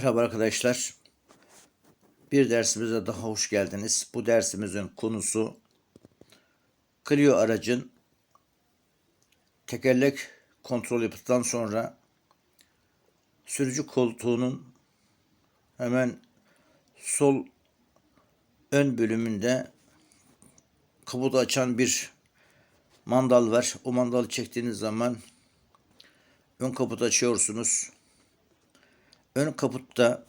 Merhaba arkadaşlar. Bir dersimize daha hoş geldiniz. Bu dersimizin konusu Clio aracın tekerlek kontrol yaptıktan sonra sürücü koltuğunun hemen sol ön bölümünde kaputu açan bir mandal var. O mandalı çektiğiniz zaman ön kaputu açıyorsunuz. Ön kaputta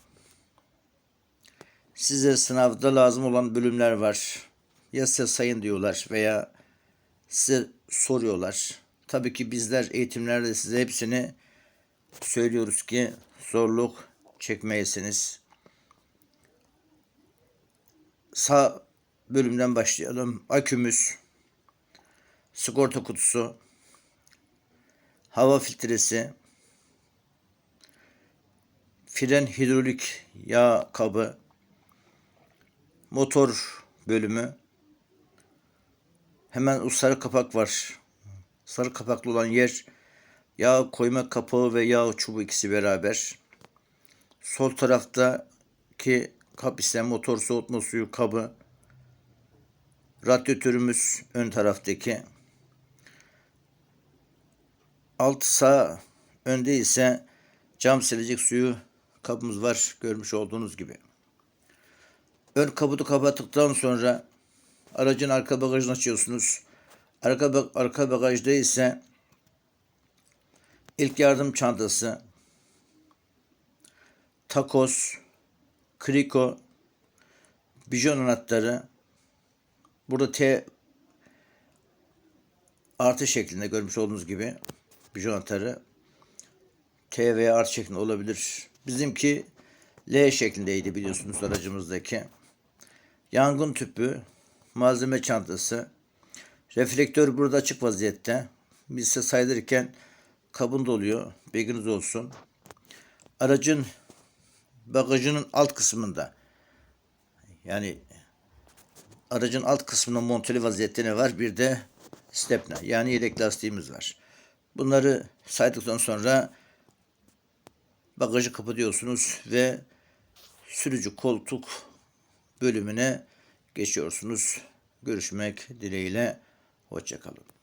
size sınavda lazım olan bölümler var. Ya size sayın diyorlar veya size soruyorlar. Tabii ki bizler eğitimlerde size hepsini söylüyoruz ki zorluk çekmeyesiniz. Sağ bölümden başlayalım. Akümüz, sigorta kutusu, hava filtresi, fren hidrolik yağ kabı, motor bölümü. Hemen o sarı kapak var. Sarı kapaklı olan yer yağ koyma kapağı ve yağ çubuğu ikisi beraber. Sol taraftaki kap ise motor soğutma suyu kabı. Radyatörümüz ön taraftaki. Alt sağ önde ise cam silecek suyu kabımız var görmüş olduğunuz gibi. Ön kaputu kapattıktan sonra aracın arka bagajını açıyorsunuz. Arka, arka bagajda ise ilk yardım çantası, takos, kriko, bijon anahtarı, burada T artı şeklinde görmüş olduğunuz gibi bijon anahtarı T veya artı şeklinde olabilir. Bizimki L şeklindeydi biliyorsunuz aracımızdaki. Yangın tüpü, malzeme çantası, reflektör burada açık vaziyette. Biz size saydırırken kabın doluyor. Bilginiz olsun. Aracın bagajının alt kısmında yani aracın alt kısmında monteli vaziyette ne var? Bir de stepne yani yedek lastiğimiz var. Bunları saydıktan sonra bagajı kapatıyorsunuz ve sürücü koltuk bölümüne geçiyorsunuz. Görüşmek dileğiyle. Hoşçakalın.